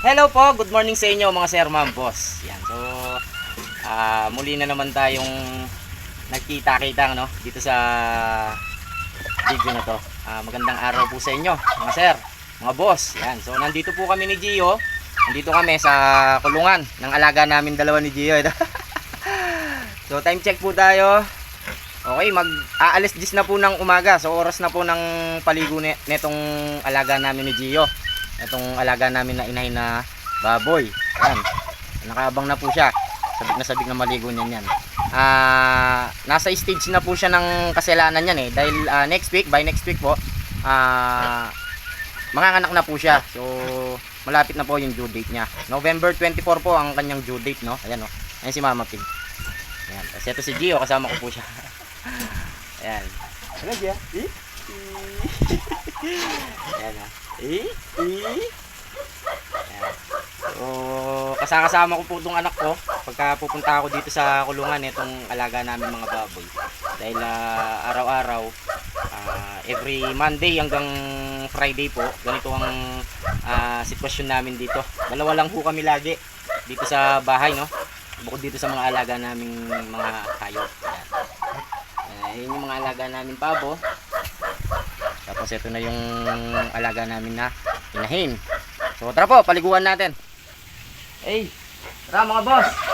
Hello po, good morning sa inyo mga sir, ma'am, boss. Yan, so ah, muli na naman tayong nagkita-kita no, dito sa video na to. Ah, magandang araw po sa inyo mga sir, mga boss. Yan, so nandito po kami ni Gio. Nandito kami sa kulungan ng alaga namin dalawa ni Gio. ito. so time check po tayo. Okay, mag aalis 10 na po ng umaga. So oras na po ng paligo ni- netong alaga namin ni Gio. Itong alaga namin na inahin na baboy. Yan. Nakaabang na po siya. Sabik na sabik na maligo niyan yan. Ah, nasa stage na po siya ng kasalanan yan eh. Dahil ah, next week, by next week po, ah, manganganak na po siya. So, malapit na po yung due date niya. November 24 po ang kanyang due date, no? Ayan, no? Ayan si Mama Pig. Ayan. Tapos ito si Gio, kasama ko po siya. Ayan. Ano, Gio? Eh? Ayan, ha? Eh? Eh? Ayan. So, kasama ko po itong anak ko pagka pupunta ako dito sa kulungan itong alaga namin mga baboy. Dahil ah, araw-araw, ah, every Monday hanggang Friday po, ganito ang ah, sitwasyon namin dito. Dalawa lang po kami lagi dito sa bahay, no? Bukod dito sa mga alaga naming mga hayop. Ayan. Ayan, yun yung mga alaga namin pabo. Tapos ito na yung alaga namin na inahin. So tara po, paliguan natin. Hey, tara mga boss.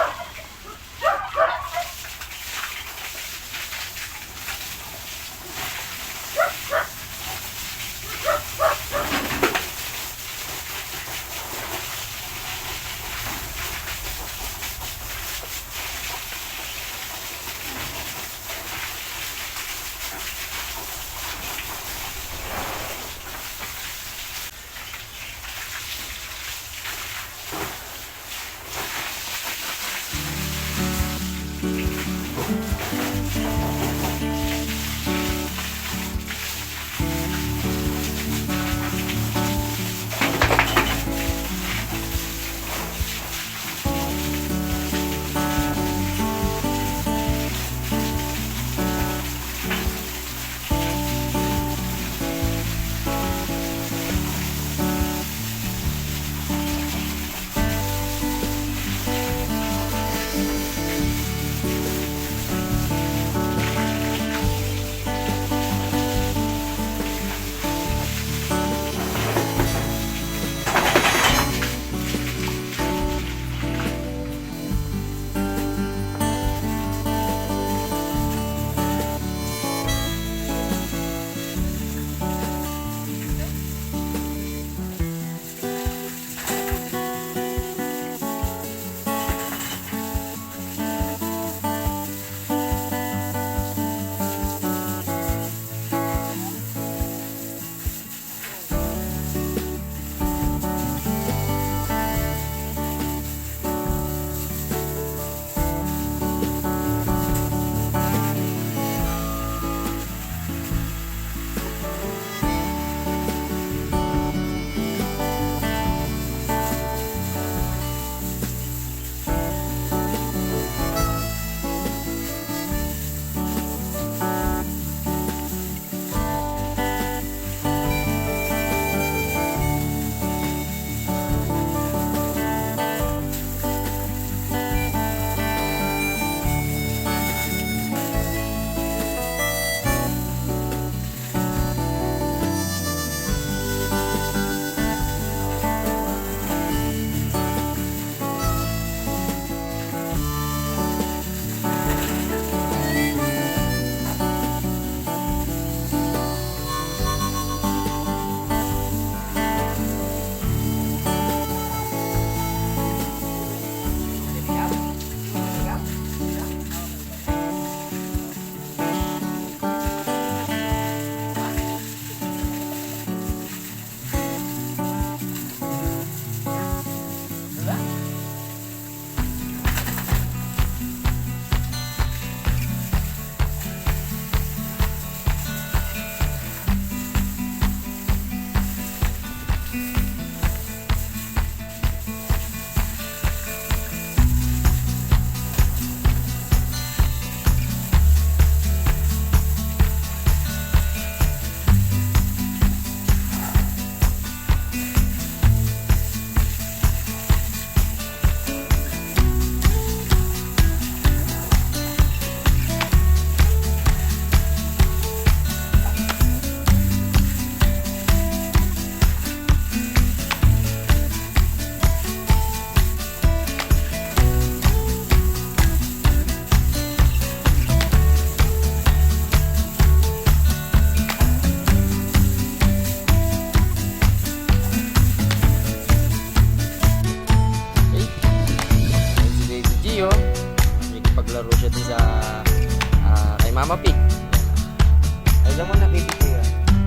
Diyan mo napipicture.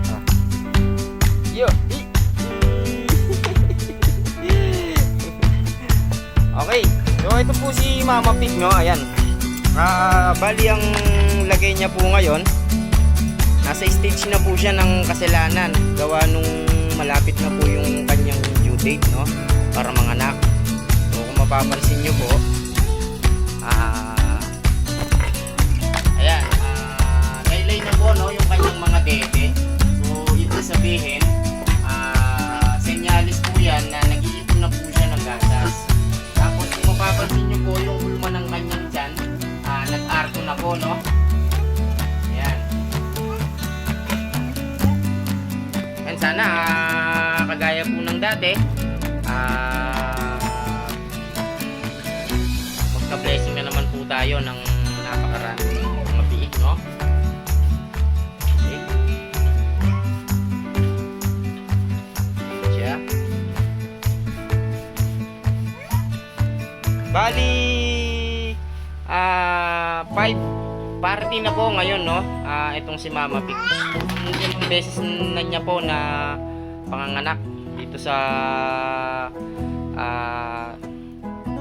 Oh. Ah. Yo! okay. So, ito po si Mama Pig, no? Ayan. Uh, bali, ang lagay niya po ngayon, nasa stage na po siya ng kasalanan. Gawa nung malapit na po yung kanyang due date, no? Para mga anak. So, kung mapapansin nyo po, ah, po no yung kanyang mga dede. So ibig sabihin, ah senyalis po yan na nag-iipon na po siya ng gatas. Tapos kung mapapansin niyo po yung ulma ng kanyang tiyan, ah nag-arto na po no. Ayan. And sana ah, kagaya po ng dati, ah magka-blessing na naman po tayo ng napakaraming Bali, ah, five party na po ngayon, no? Ah, itong si Mama Pig. Ilang beses na niya po na panganganak dito sa ah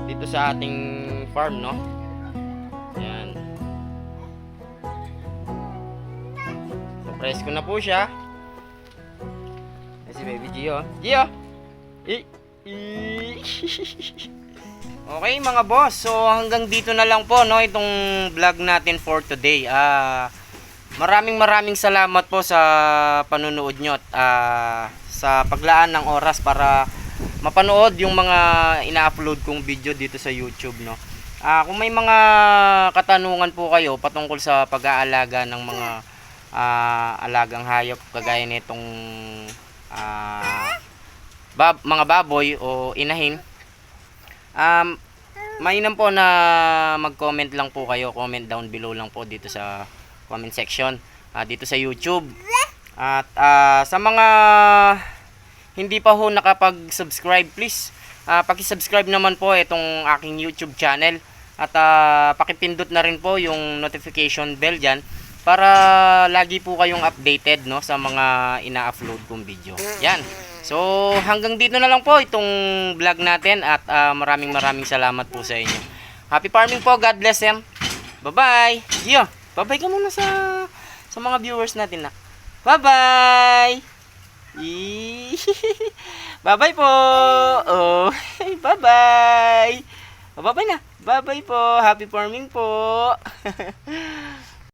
dito sa ating farm, no? Yan. So, presko na po siya. Yan si Baby Gio. Gio! I- i- Okay mga boss, so hanggang dito na lang po no itong vlog natin for today. Ah maraming maraming salamat po sa panonood nyo at ah, sa paglaan ng oras para mapanood yung mga ina-upload kong video dito sa YouTube no. Ah kung may mga katanungan po kayo patungkol sa pag-aalaga ng mga ah, alagang hayop kagaya nitong ah, bab- mga baboy o inahin Um, mainam po na mag-comment lang po kayo. Comment down below lang po dito sa comment section. ah, dito sa YouTube. At ah, sa mga hindi pa ho nakapag-subscribe, please ah, paki-subscribe naman po itong aking YouTube channel. At ah, pakipindot na rin po yung notification bell dyan para lagi po kayong updated no sa mga ina-upload kong video. Yan. So, hanggang dito na lang po itong vlog natin at ah, maraming maraming salamat po sa inyo. Happy farming po. God bless them. Bye-bye. Gio, bye-bye ka muna sa sa mga viewers natin na. Bye-bye. Eee. Bye-bye po. Oh, bye-bye. Bye-bye na. Bye-bye po. Happy farming po.